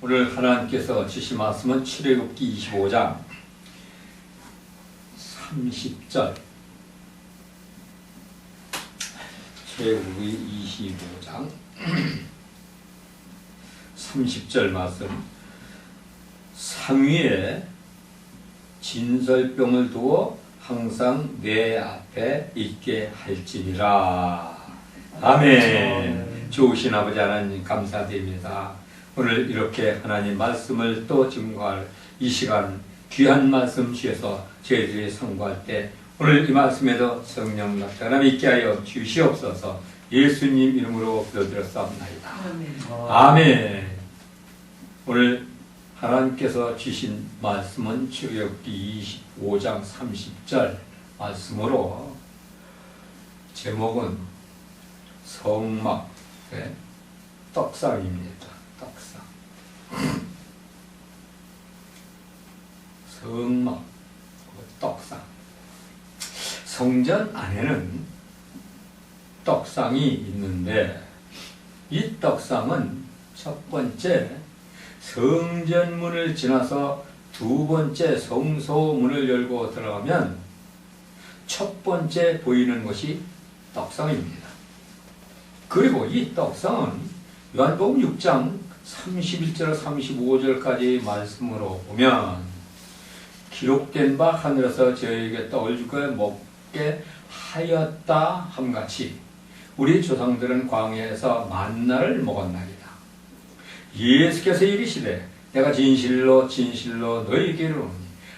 오늘 하나님께서 주신 말씀은 출애굽기 25장 30절. 출애굽기 25장 30절 말씀. 상위에 진설병을 두어 항상 내 앞에 있게 할지니라. 아멘. 좋으신 아버지 하나님 감사드립니다 오늘 이렇게 하나님 말씀을 또 증거할 이 시간 귀한 말씀 주셔서 저희들이 선고할 때 오늘 이 말씀에도 성령 나타남 있게 하여 주시옵소서. 예수님 이름으로 기도드렸사옵나이다. 아멘. 오늘 하나님께서 주신 말씀은 출애굽기 25장 30절 말씀으로 제목은 성막의 떡상입니다. 떡상. 성막, 떡상. 성전 안에는 떡상이 있는데 이 떡상은 첫 번째 성전문을 지나서 두 번째 성소문을 열고 들어가면 첫 번째 보이는 것이 떡상입니다. 그리고 이 떡상은 요한복음 6장 31절 35절까지 말씀으로 보면 기록된 바 하늘에서 저에게 떡을 주고 먹 게 하였다 함같이 우리 조상들은 광야에서 만나를 먹었나이다. 예수께서 이르시되 내가 진실로 진실로 너희에게 이르노니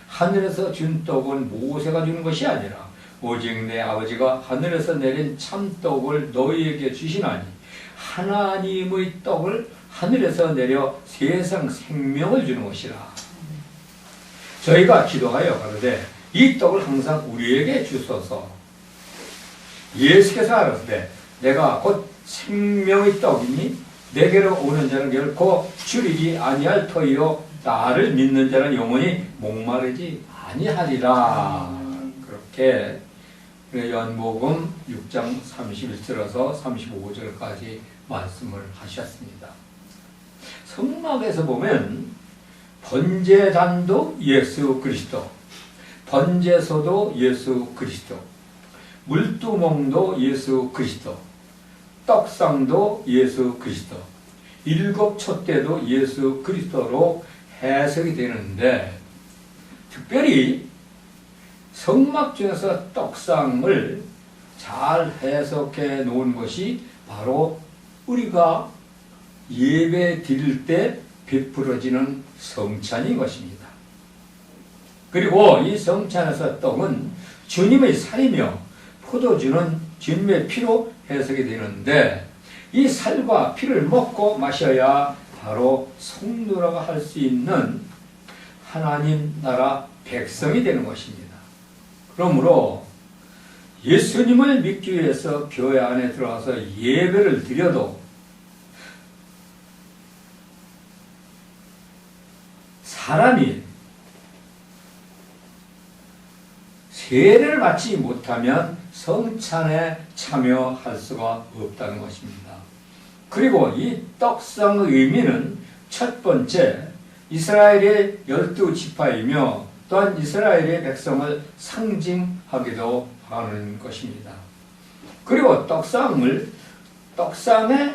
하늘에서 준 떡은 모세가 주는 것이 아니라 오직 내 아버지가 하늘에서 내린 참떡을 너희에게 주시나니 하나님의 떡을 하늘에서 내려 세상 생명을 주는 것이라 저희가 기도하여 가로되 이 떡을 항상 우리에게 주소서 예수께서 하시되 내가 곧 생명의 떡이니 내게로 오는 자는 결코 줄이지 아니할 터이요 나를 믿는 자는 영원히 목마르지 아니하리라 그렇게 연복음 6장 31절에서 35절까지 말씀을 하셨습니다. 성막에서 보면 번제단도 예수 그리스도, 번제소도 예수 그리스도, 물두멍도 예수 그리스도, 떡상도 예수 그리스도, 일곱 촛대도 예수 그리스도로 해석이 되는데 특별히 성막 중에서 떡상을 잘 해석해 놓은 것이 바로 우리가 예배 드릴 때 베풀어지는 성찬인 것입니다. 그리고 이 성찬에서 떡은 주님의 살이며 포도주는 주님의 피로 해석이 되는데 이 살과 피를 먹고 마셔야 바로 성도라고 할 수 있는 하나님 나라 백성이 되는 것입니다. 그러므로 예수님을 믿기 위해서 교회 안에 들어와서 예배를 드려도 사람이 세례를 받지 못하면 성찬에 참여할 수가 없다는 것입니다. 그리고 이 떡상의 의미는 첫 번째 이스라엘의 열두 지파이며 또한 이스라엘의 백성을 상징하기도 하는 것입니다. 그리고 떡상을 떡상에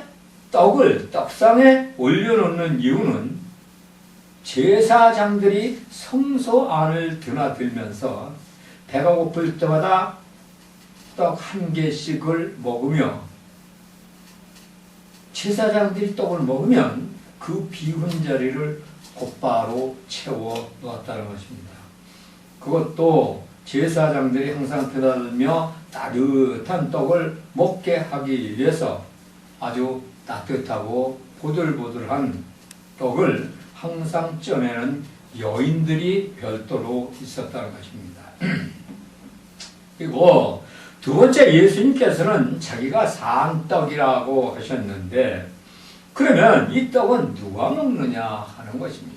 떡을 떡상에 올려놓는 이유는 제사장들이 성소 안을 드나들면서 배가 고플 때마다 떡 한 개씩을 먹으며 제사장들이 떡을 먹으면 그 비운 자리를 곧바로 채워 놓았다는 것입니다. 그것도 제사장들이 항상 드나들며 따뜻한 떡을 먹게 하기 위해서 아주 따뜻하고 보들보들한 떡을 항상 쪄내는 여인들이 별도로 있었다는 것입니다. 그리고 두 번째 예수님께서는 자기가 상떡이라고 하셨는데 그러면 이 떡은 누가 먹느냐 하는 것입니다.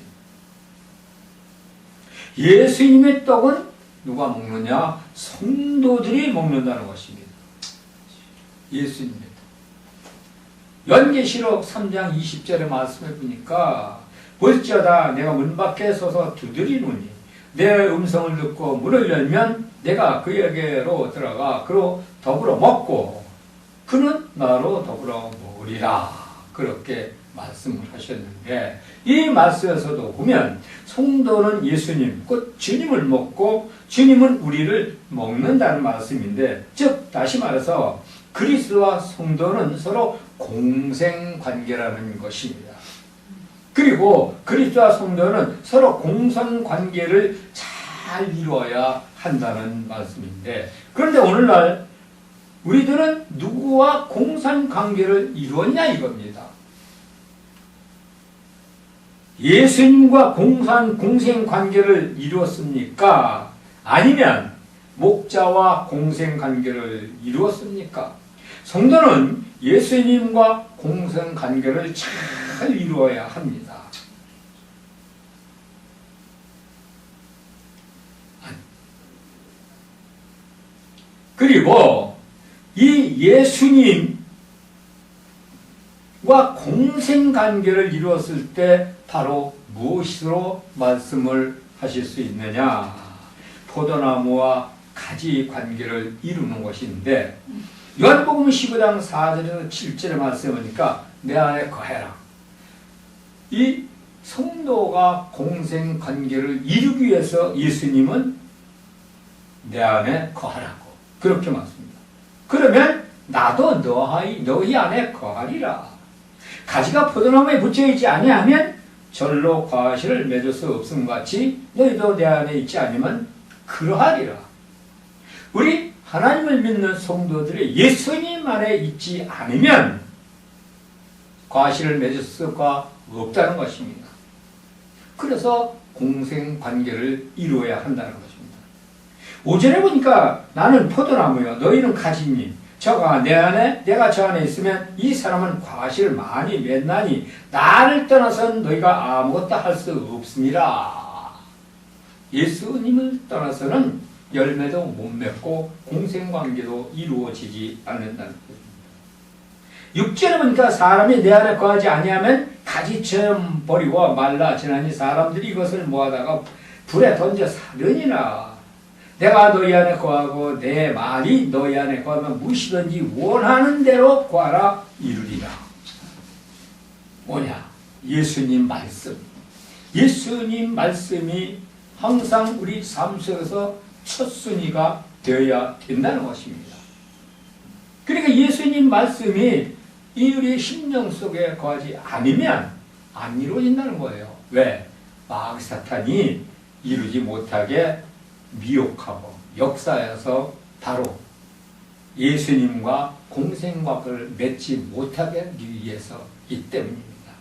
예수님의 떡은 누가 먹느냐? 성도들이 먹는다는 것입니다. 예수님의 떡. 연계시록 3장 20절의 말씀을 보니까 볼지어다 내가 문 밖에 서서 두드리노니 내 음성을 듣고 문을 열면 내가 그에게로 들어가 그로 더불어 먹고 그는 나로 더불어 먹으리라 그렇게 말씀을 하셨는데 이 말씀에서도 보면 성도는 예수님 곧 주님을 먹고 주님은 우리를 먹는다는 말씀인데 즉 다시 말해서 그리스도와 성도는 서로 공생 관계라는 것입니다. 그리고 그리스도와 성도는 서로 공생 관계를 잘 이루어야 한다는 말씀인데 그런데 오늘날 우리들은 누구와 공생 관계를 이루었냐 이겁니다. 예수님과 공산 공생 관계를 이루었습니까? 아니면 목자와 공생 관계를 이루었습니까? 성도는 예수님과 공생 관계를 잘 이루어야 합니다. 그리고 이 예수님과 공생 관계를 이루었을 때 바로 무엇으로 말씀을 하실 수 있느냐? 포도나무와 가지 관계를 이루는 것인데 요한복음 15장 4절에서 7절의 말씀이니까 내 안에 거해라. 이 성도가 공생 관계를 이루기 위해서 예수님은 내 안에 거하라고 그렇게 말씀니다 그러면 나도 너희, 너희 안에 거하리라. 가지가 포도나무에 붙여 있지 아니하면 절로 과실을 맺을 수 없음 같이 너희도 내 안에 있지 않으면 그러하리라. 우리 하나님을 믿는 성도들이 예수님 안에 있지 않으면 과실을 맺을 수가 없다는 것입니다. 그래서 공생 관계를 이루어야 한다는 것입니다. 오전에 보니까 나는 포도나무요, 너희는 가지니 저가 내 안에 내가 저 안에 있으면 이 사람은 과실을 많이 맺나니 나를 떠나선 너희가 아무것도 할 수 없습니다. 예수님을 떠나서는 열매도 못 맺고 공생관계도 이루어지지 않는다는 것입니다. 6절에 보니까 사람이 내 안에 거하지 아니하면 가지처럼 버리고 말라 지나니 사람들이 이것을 모아다가 불에 던져 사려니라. 내가 너희 안에 거하고 내 말이 너희 안에 거하면 무엇이든지 원하는 대로 구하라 이루리라. 뭐냐? 예수님 말씀. 예수님 말씀이 항상 우리 삶 속에서 첫 순위가 되어야 된다는 것입니다. 그러니까 예수님 말씀이 이 우리 심령 속에 거하지 않으면 안 이루어진다는 거예요. 왜? 마귀 사탄이 이루지 못하게 미혹하고 역사에서 바로 예수님과 공생각을 맺지 못하게 하기 위해서 이 때문입니다.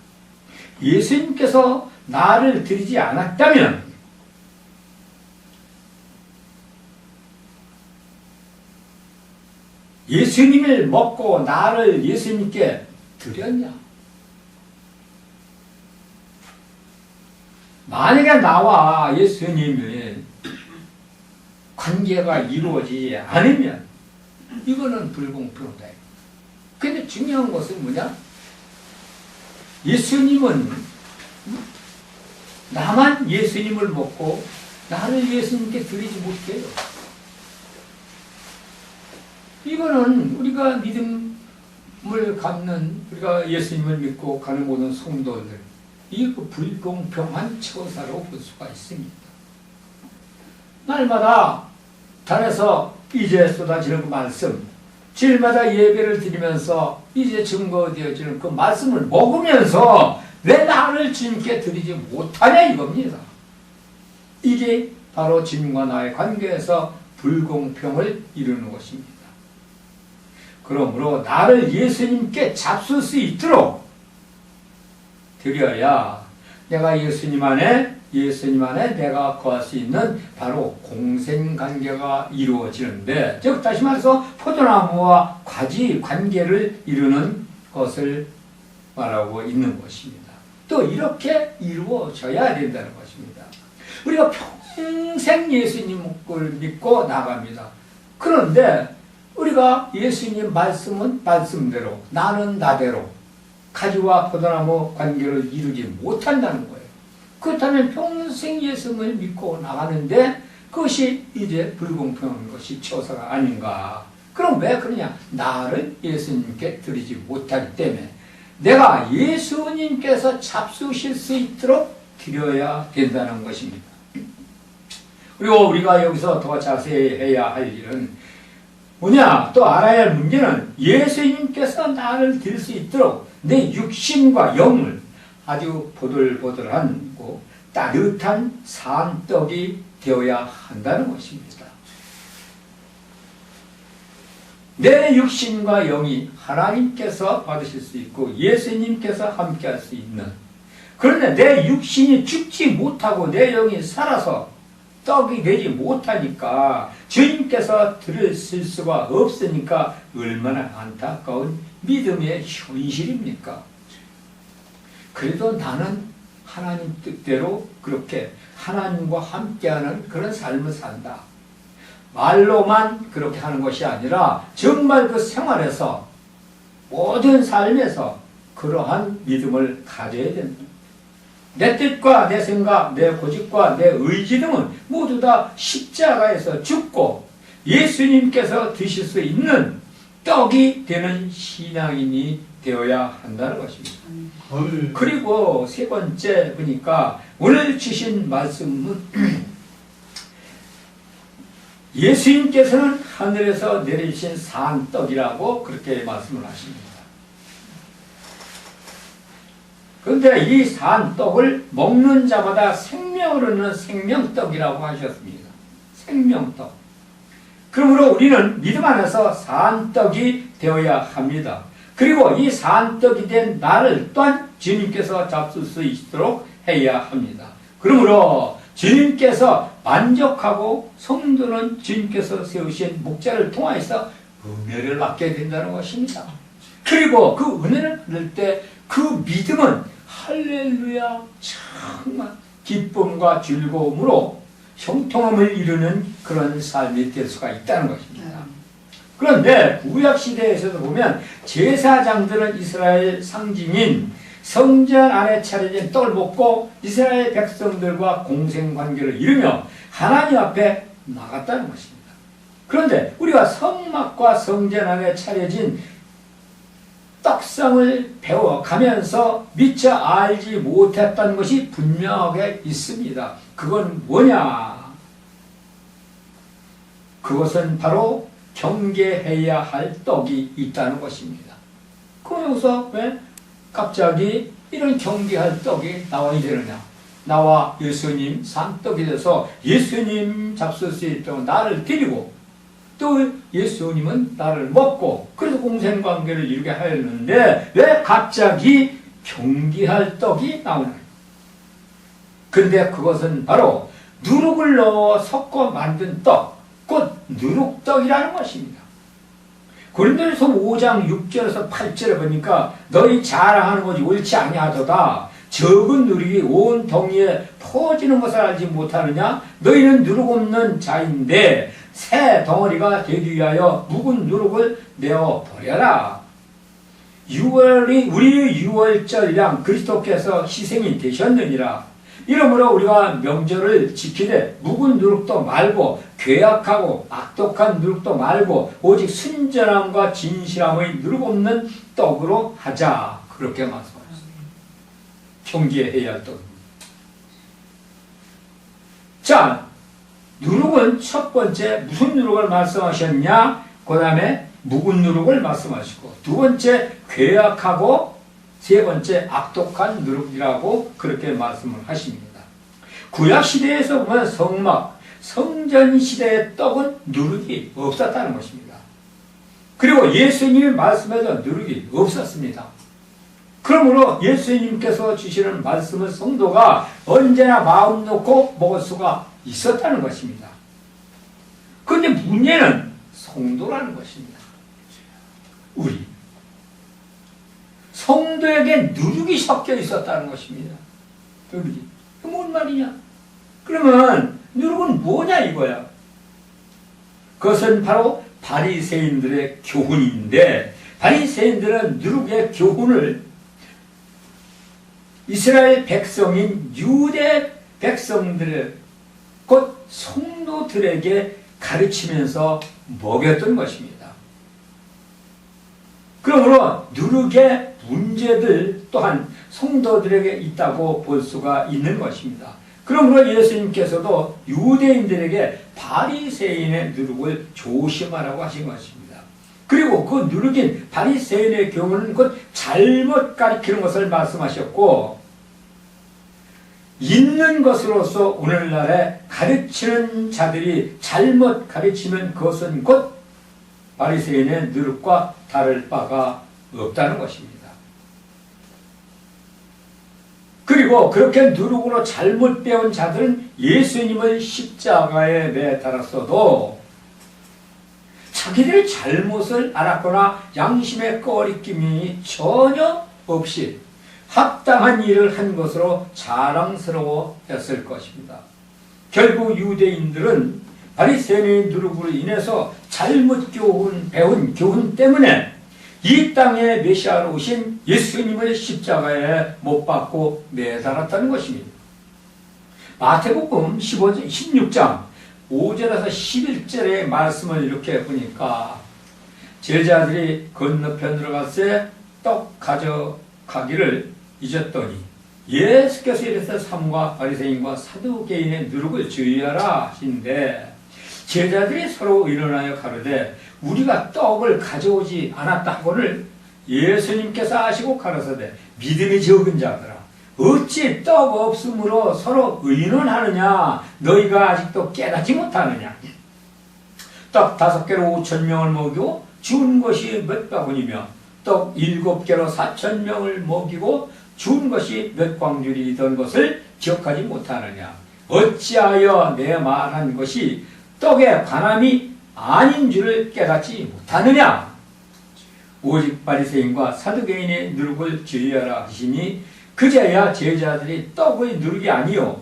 예수님께서 나를 드리지 않았다면 예수님을 먹고 나를 예수님께 드렸냐? 만약에 나와 예수님을 관계가 이루어지지 않으면 이거는 불공평하다. 근데 중요한 것은 뭐냐? 예수님은 나만 예수님을 먹고 나를 예수님께 드리지 못해요. 이거는 우리가 믿음을 갖는 우리가 예수님을 믿고 가는 모든 성도들 이 불공평한 처사로 볼 수가 있습니다. 날마다 단에서 이제 쏟아지는 그 말씀, 질마다 예배를 드리면서 이제 증거되어지는 그 말씀을 먹으면서 왜 나를 주님께 드리지 못하냐 이겁니다. 이게 바로 주님과 나의 관계에서 불공평을 이루는 것입니다. 그러므로 나를 예수님께 잡술 수 있도록 드려야 내가 예수님 안에 예수님 안에 내가 거할 수 있는 바로 공생관계가 이루어지는데 즉 다시 말해서 포도나무와 과지 관계를 이루는 것을 말하고 있는 것입니다. 또 이렇게 이루어져야 된다는 것입니다. 우리가 평생 예수님을 믿고 나갑니다. 그런데 우리가 예수님 말씀은 말씀대로 나는 나대로 가지와 포도나무 관계를 이루지 못한다는 거예요. 그렇다면 평생 예수님을 믿고 나가는데 그것이 이제 불공평한 것이 처사가 아닌가. 그럼 왜 그러냐? 나를 예수님께 드리지 못하기 때문에 내가 예수님께서 잡수실 수 있도록 드려야 된다는 것입니다. 그리고 우리가 여기서 더 자세히 해야 할 일은 뭐냐? 또 알아야 할 문제는 예수님께서 나를 드릴 수 있도록 내 육신과 영을 아주 보들보들한 고 따뜻한 산떡이 되어야 한다는 것입니다. 내 육신과 영이 하나님께서 받으실 수 있고 예수님께서 함께 할 수 있는 그런데 내 육신이 죽지 못하고 내 영이 살아서 떡이 되지 못하니까 주님께서 들으실 수가 없으니까 얼마나 안타까운 믿음의 현실입니까? 그래도 나는 하나님 뜻대로 그렇게 하나님과 함께하는 그런 삶을 산다. 말로만 그렇게 하는 것이 아니라 정말 그 생활에서 모든 삶에서 그러한 믿음을 가져야 된다. 내 뜻과 내 생각, 내 고집과 내 의지 등은 모두 다 십자가에서 죽고 예수님께서 드실 수 있는 떡이 되는 신앙인이 되어야 한다는 것입니다. 그리고 세 번째 보니까 오늘 주신 말씀은 예수님께서는 하늘에서 내리신 산 떡이라고 그렇게 말씀을 하십니다. 그런데 이 산 떡을 먹는 자마다 생명을 얻는 생명떡이라고 하셨습니다. 생명떡. 그러므로 우리는 믿음 안에서 산떡이 되어야 합니다. 그리고 이 산떡이 된 나를 또한 주님께서 잡술 수 있도록 해야 합니다. 그러므로 주님께서 만족하고 성도는 주님께서 세우신 목자를 통하여서 은혜를 받게 된다는 것입니다. 그리고 그 은혜를 받을 때 그 믿음은 할렐루야 정말 기쁨과 즐거움으로 형통함을 이루는 그런 삶이 될 수가 있다는 것입니다. 그런데 구약 시대에서도 보면 제사장들은 이스라엘 상징인 성전 안에 차려진 떡을 먹고 이스라엘 백성들과 공생 관계를 이루며 하나님 앞에 나갔다는 것입니다. 그런데 우리가 성막과 성전 안에 차려진 떡상을 배워가면서 미처 알지 못했던 것이 분명하게 있습니다. 그건 뭐냐? 그것은 바로 경계해야 할 떡이 있다는 것입니다. 그럼 여기서 왜 갑자기 이런 경계할 떡이 나와야 되느냐? 나와 예수님 산떡이 돼서 예수님 잡술 수 있도록 나를 데리고 또 예수님은 나를 먹고 그래서 공생관계를 이루게 하였는데 왜 갑자기 경계할 떡이 나오냐? 근데 그것은 바로 누룩을 넣어 섞어 만든 떡, 곧 누룩떡이라는 것입니다. 고린도서 5장 6절에서 8절에 보니까 너희 자랑하는 것이 옳지 아니하도다. 적은 누룩이 온 덩이에 퍼지는 것을 알지 못하느냐? 너희는 누룩 없는 자인데 새 덩어리가 되기 위하여 묵은 누룩을 내어 버려라. 6월이 우리 6월절이랑 그리스도께서 희생이 되셨느니라. 이러므로 우리가 명절을 지키되 묵은 누룩도 말고 괴악하고 악독한 누룩도 말고 오직 순전함과 진실함의 누룩 없는 떡으로 하자. 그렇게 말씀하셨습니다. 경계해야 할 떡. 자, 누룩은 첫 번째 무슨 누룩을 말씀하셨냐? 그 다음에 묵은 누룩을 말씀하시고 두 번째 괴악하고 세 번째 악독한 누룩이라고 그렇게 말씀을 하십니다. 구약 시대에서 보면 성막, 성전 시대의 떡은 누룩이 없었다는 것입니다. 그리고 예수님이 말씀에서 누룩이 없었습니다. 그러므로 예수님께서 주시는 말씀을 성도가 언제나 마음 놓고 먹을 수가 있었다는 것입니다. 그런데 문제는 성도라는 것입니다. 우리. 성도에게 누룩이 섞여 있었다는 것입니다. 누룩이. 뭔 말이냐? 그러면 누룩은 뭐냐 이거야? 그것은 바로 바리새인들의 교훈인데 바리새인들은 누룩의 교훈을 이스라엘 백성인 유대 백성들을 곧 성도들에게 가르치면서 먹였던 것입니다. 그러므로 누룩의 문제들 또한 성도들에게 있다고 볼 수가 있는 것입니다. 그러므로 예수님께서도 유대인들에게 바리새인의 누룩을 조심하라고 하신 것입니다. 그리고 그 누룩인 바리새인의 경우는 곧 잘못 가리키는 것을 말씀하셨고 있는 것으로서 오늘날에 가르치는 자들이 잘못 가르치면 그것은 곧 바리새인의 누룩과 다를 바가 없다는 것입니다. 그리고 그렇게 누룩으로 잘못 배운 자들은 예수님을 십자가에 매 달았어도 자기들의 잘못을 알았거나 양심의 꺼리낌이 전혀 없이 합당한 일을 한 것으로 자랑스러워했을 것입니다. 결국 유대인들은 바리새인의 누룩으로 인해서 잘못 교훈 배운 교훈 때문에 이 땅에 메시아로 오신 예수님을 십자가에 못 박고 매달았다는 것입니다. 마태복음 15장, 16장 5절에서 11절의 말씀을 이렇게 보니까 제자들이 건너편으로 갔을 떡 가져가기를 잊었더니 예수께서 이래서 삼과 바리새인과 사두개인의 누룩을 주의하라 하신데 제자들이 서로 일어나여 가로되 우리가 떡을 가져오지 않았다 하고를 예수님께서 아시고 가라사대 믿음이 적은 자들아 어찌 떡 없으므로 서로 의논하느냐? 너희가 아직도 깨닫지 못하느냐? 떡 다섯 개로 오천 명을 먹이고 준 것이 몇 바구니며 떡 일곱 개로 사천 명을 먹이고 준 것이 몇 광줄이던 것을 기억하지 못하느냐. 어찌하여 내 말한 것이 떡의 관함이 아닌 줄을 깨닫지 못하느냐. 오직 바리새인과 사두개인의 누룩을 주의하라 하시니 그제야 제자들이 떡의 누룩이 아니요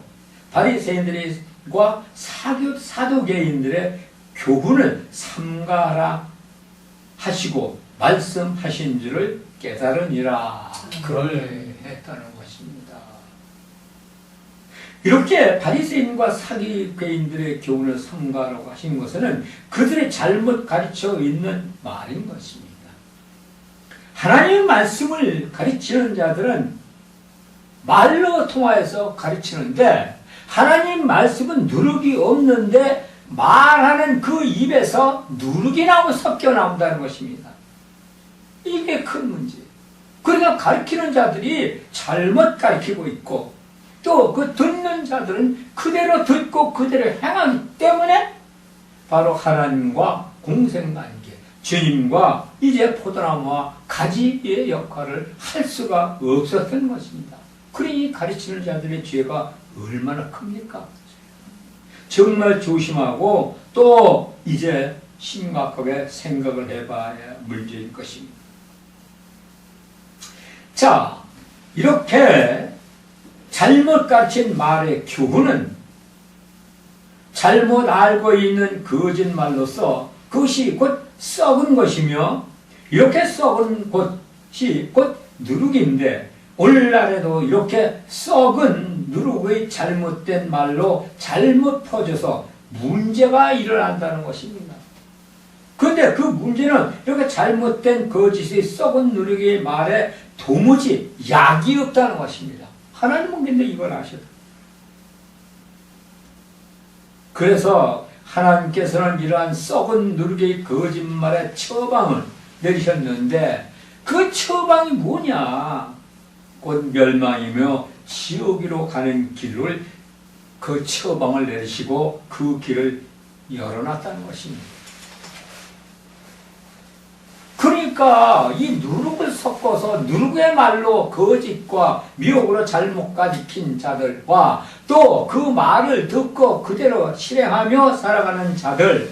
바리새인들과 사두개인들의 교훈을 삼가하라 하시고 말씀하신 줄을 깨달으니라. 그러 했다는 것입니다. 이렇게 바리새인과 사기괴인들의 교훈을 삼가라고 하신 것은 그들의 잘못 가르쳐 있는 말인 것입니다. 하나님의 말씀을 가르치는 자들은 말로 통하여서 가르치는데 하나님 말씀은 누룩이 없는데 말하는 그 입에서 누룩이 나오 섞여 나온다는 것입니다. 이게 큰 문제. 그러니까 가르치는 자들이 잘못 가르치고 있고 또 그 듣는 자들은 그대로 듣고 그대로 행하기 때문에 바로 하나님과 공생관계, 주님과 이제 포도나무와 가지의 역할을 할 수가 없었던 것입니다. 그러니 가르치는 자들의 죄가 얼마나 큽니까? 정말 조심하고 또 이제 심각하게 생각을 해봐야 문제일 것입니다. 자, 이렇게 잘못 가르친 말의 교훈은 잘못 알고 있는 거짓말로서 그것이 곧 썩은 것이며 이렇게 썩은 것이 곧 누룩인데 오늘날에도 이렇게 썩은 누룩의 잘못된 말로 잘못 퍼져서 문제가 일어난다는 것입니다. 그런데 그 문제는 이렇게 잘못된 거짓의 썩은 누룩의 말에 도무지 약이 없다는 것입니다. 하나님은 근데 이걸 아셔도. 그래서 하나님께서는 이러한 썩은 누룩의 거짓말의 처방을 내리셨는데 그 처방이 뭐냐? 곧 멸망이며 지옥으로 가는 길을 그 처방을 내리시고 그 길을 열어놨다는 것입니다. 그러니까 이 누룩을 섞어서 누룩의 말로 거짓과 미혹으로 잘못 가지킨 자들과 또 그 말을 듣고 그대로 실행하며 살아가는 자들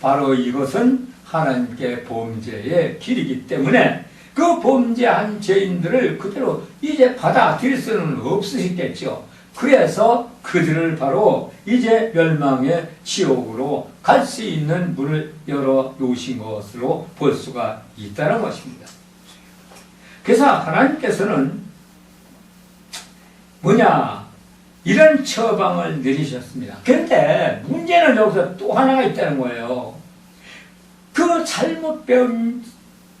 바로 이것은 하나님께 범죄의 길이기 때문에 그 범죄한 죄인들을 그대로 이제 받아들일 수는 없으시겠죠. 그래서 그들을 바로 이제 멸망의 지옥으로 갈 수 있는 문을 열어 놓으신 것으로 볼 수가 있다는 것입니다. 그래서 하나님께서는 뭐냐? 이런 처방을 내리셨습니다. 그런데 문제는 여기서 또 하나가 있다는 거예요. 그 잘못 배운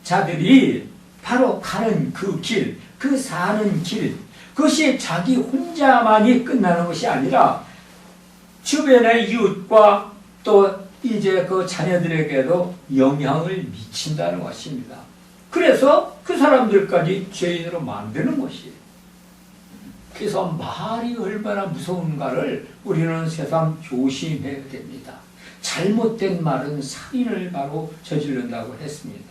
자들이 바로 가는 그 길, 그 사는 길, 그것이 자기 혼자만이 끝나는 것이 아니라 주변의 이웃과 또 이제 그 자녀들에게도 영향을 미친다는 것입니다. 그래서 그 사람들까지 죄인으로 만드는 것이에요. 그래서 말이 얼마나 무서운가를 우리는 세상 조심해야 됩니다. 잘못된 말은 살인을 바로 저지른다고 했습니다.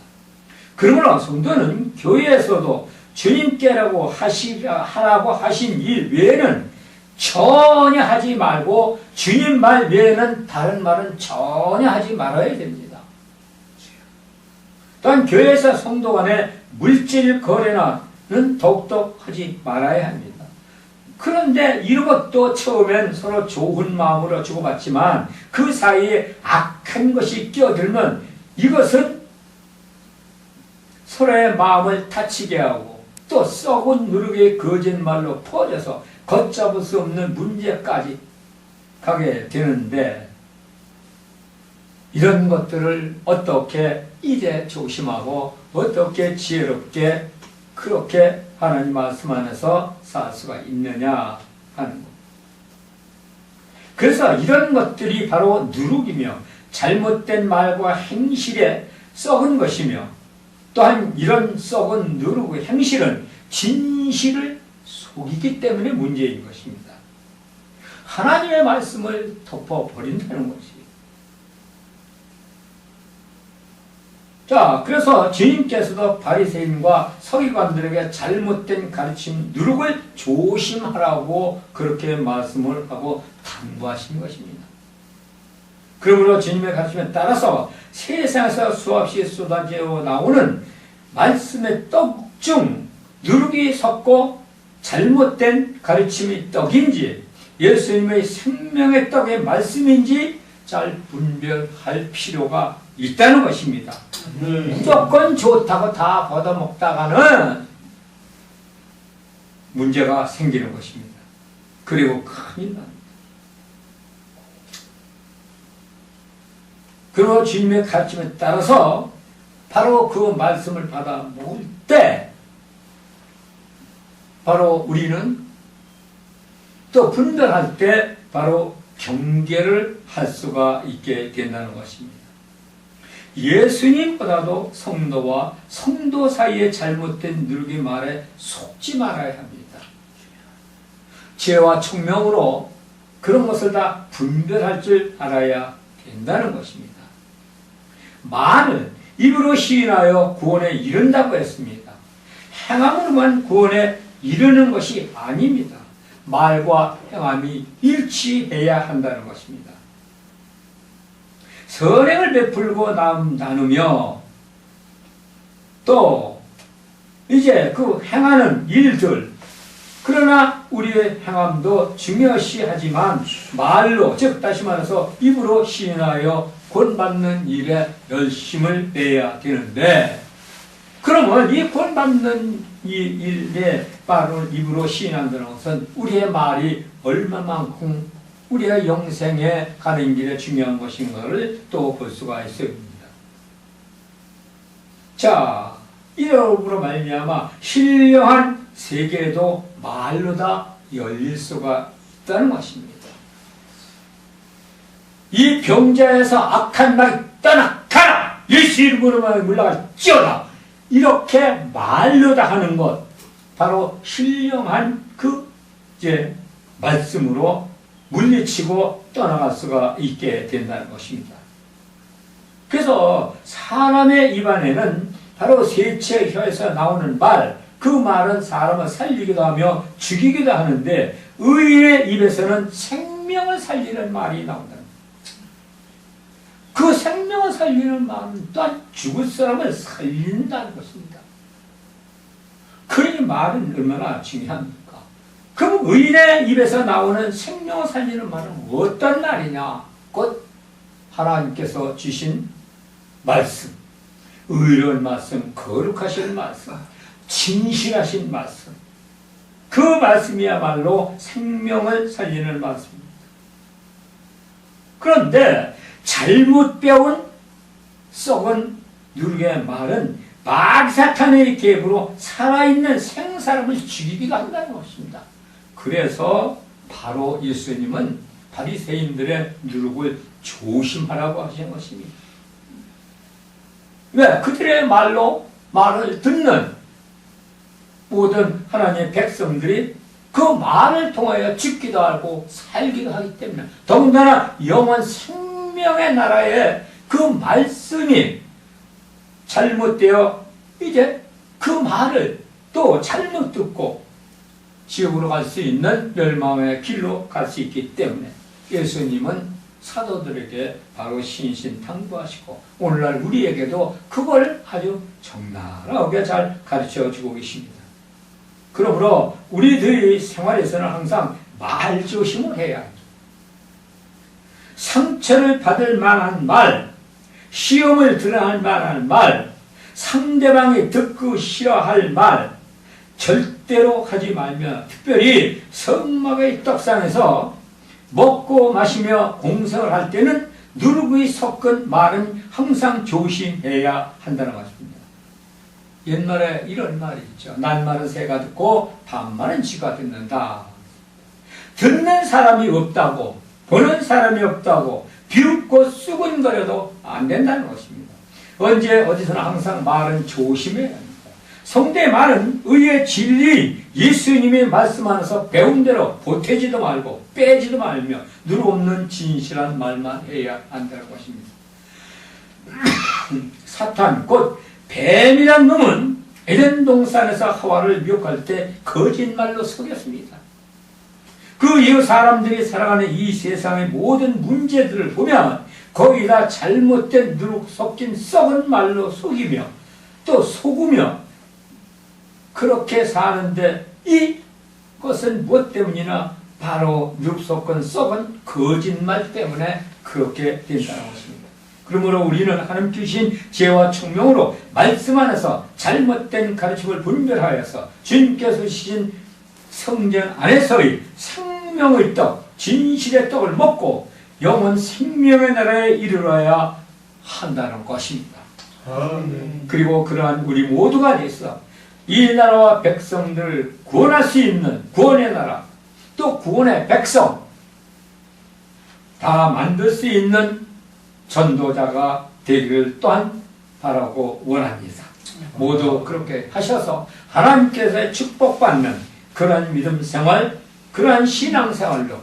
그러므로 성도는 교회에서도 주님께라고 하시, 하라고 하신 일 외에는 전혀 하지 말고 주님 말 외에는 다른 말은 전혀 하지 말아야 됩니다. 또한 교회에서 성도 간의 물질 거래는 더욱더 하지 말아야 합니다. 그런데 이런 것도 처음엔 서로 좋은 마음으로 주고받지만 그 사이에 악한 것이 끼어들면 이것은 서로의 마음을 다치게 하고 또 썩은 누룩의 거짓말로 퍼져서 걷잡을 수 없는 문제까지 가게 되는데 이런 것들을 어떻게 이제 조심하고 어떻게 지혜롭게 그렇게 하나님 말씀 안에서 살 수가 있느냐 하는 것. 그래서 이런 것들이 바로 누룩이며 잘못된 말과 행실에 썩은 것이며 또한 이런 썩은 누룩의 행실은 진실을 속이기 때문에 문제인 것입니다. 하나님의 말씀을 덮어버린다는 것이. 자, 그래서 주님께서도 바리새인과 서기관들에게 잘못된 가르침 누룩을 조심하라고 그렇게 말씀을 하고 당부하신 것입니다. 그러므로 주님의 가르침에 따라서 세상에서 수없이 쏟아져 나오는 말씀의 떡 중 누룩이 섞고 잘못된 가르침이 떡인지 예수님의 생명의 떡의 말씀인지 잘 분별할 필요가 있다는 것입니다. 무조건 좋다고 다 받아먹다가는 문제가 생기는 것입니다. 그리고 큰일 납니다. 그리고 주님의 가르침에 따라서 바로 그 말씀을 받아 먹을 때 바로 우리는 또 분별할 때 바로 경계를 할 수가 있게 된다는 것입니다. 예수님보다도 성도와 성도 사이의 잘못된 누르기 말에 속지 말아야 합니다. 죄와 총명으로 그런 것을 다 분별할 줄 알아야 된다는 것입니다. 말은 입으로 시인하여 구원에 이른다고 했습니다. 행함으로만 구원에 이르는 것이 아닙니다. 말과 행함이 일치해야 한다는 것입니다. 선행을 베풀고 나누며 또 이제 그 행하는 일들 그러나 우리의 행함도 중요시 하지만 말로 즉 다시 말해서 입으로 시인하여 권받는 일에 열심을 내야 되는데 그러면 이 권받는 이 일에 바로 입으로 시인한다는 것은 우리의 말이 얼마만큼 우리의 영생에 가는 길에 중요한 것인가를 또 볼 수가 있습니다. 자, 이러므로 말미암아 신령한 세계도 말로 다 열릴 수가 있다는 것입니다. 이 병자에서 악한 말이 떠나 가라! 예수 이름으로만 물러가 찌어라! 이렇게 말로 다 하는 것, 바로 신령한 그 이제 말씀으로 물리치고 떠나갈 수가 있게 된다는 것입니다. 그래서 사람의 입안에는 바로 세체 혀에서 나오는 말, 그 말은 사람을 살리기도 하며 죽이기도 하는데 의인의 입에서는 생명을 살리는 말이 나온다. 그 생명을 살리는 말은 또한 죽을 사람을 살린다는 것입니다. 그러니 말은 얼마나 중요합니까? 그럼 의인의 입에서 나오는 생명을 살리는 말은 어떤 말이냐? 곧 하나님께서 주신 말씀, 의로운 말씀, 거룩하신 말씀, 진실하신 말씀. 그 말씀이야말로 생명을 살리는 말씀입니다. 그런데 잘못 배운 썩은 누르게 말은 마귀사탄의 계획으로 살아있는 생사람을 죽이기가 한다는 것입니다. 그래서 바로 예수님은 바리새인들의 누룩을 조심하라고 하신 것입니다. 왜? 그들의 말로 말을 듣는 모든 하나님의 백성들이 그 말을 통하여 죽기도 하고 살기도 하기 때문에 더군다나 영원 생 명의 나라에 그 말씀이 잘못되어 이제 그 말을 또 잘못 듣고 지옥으로 갈 수 있는 멸망의 길로 갈 수 있기 때문에 예수님은 사도들에게 바로 신신당부하시고 오늘날 우리에게도 그걸 아주 적나라하게 잘 가르쳐 주고 계십니다. 그러므로 우리들의 생활에서는 항상 말 조심을 해야 합니다. 상처를 받을 만한 말, 시험을 드러날 만한 말, 상대방이 듣고 싫어할 말, 절대로 하지 말며 특별히 성막의 떡상에서 먹고 마시며 공성을 할 때는 누룩이 섞은 말은 항상 조심해야 한다는 것입니다. 옛말에 이런 말이 있죠. 낱말은 새가 듣고 반말은 쥐가 듣는다. 듣는 사람이 없다고 보는 사람이 없다고 비웃고 수근거려도 안 된다는 것입니다. 언제 어디서나 항상 말은 조심해야 합니다. 성대 말은 의의 진리 예수님이 말씀하면서 배운 대로 보태지도 말고 빼지도 말며 누르 없는 진실한 말만 해야 한다는 것입니다. 사탄 곧 뱀이란 놈은 에덴 동산에서 하와를 미혹할 때 거짓말로 속였습니다. 그 이후 사람들이 살아가는 이 세상의 모든 문제들을 보면 거기다 잘못된 누룩 섞인 썩은 말로 속이며 또 속으며 그렇게 사는데 이것은 무엇 때문이나 바로 누룩 섞은 썩은 거짓말 때문에 그렇게 된다는 것입니다. 그러므로 우리는 하나님 주신 지혜와 총명으로 말씀 안에서 잘못된 가르침을 분별하여서 주님께서 주신 성전 안에서의 생명의 떡, 진실의 떡을 먹고 영원 생명의 나라에 이르러야 한다는 것입니다. 아멘. 그리고 그러한 우리 모두가 돼서 이 나라와 백성들을 구원할 수 있는 구원의 나라, 또 구원의 백성 다 만들 수 있는 전도자가 되기를 또한 바라고 원합니다. 모두 그렇게 하셔서 하나님께서 축복받는 그러한 믿음 생활, 그러한 신앙 생활로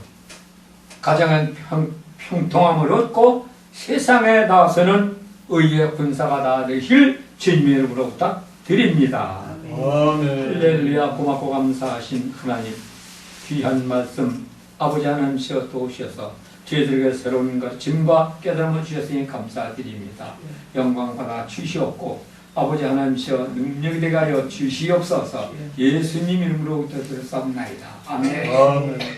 가정은 평, 평통함을 얻고 세상에 나와서는 의의 군사가 다 되실 주님의 이름으로 부탁드립니다. 아멘. 할렐루야 고맙고 감사하신 하나님 귀한 말씀 아버지 하나님께서 도우셔서 저희들에게 새로운 가르침과 깨달음을 주셨으니 감사드립니다. 영광 받아 주시옵고 아버지 하나님께서 능력이 되게 하여 주시옵소서 예수님 이름으로부터 들었사옵나이다. 아멘. 아멘.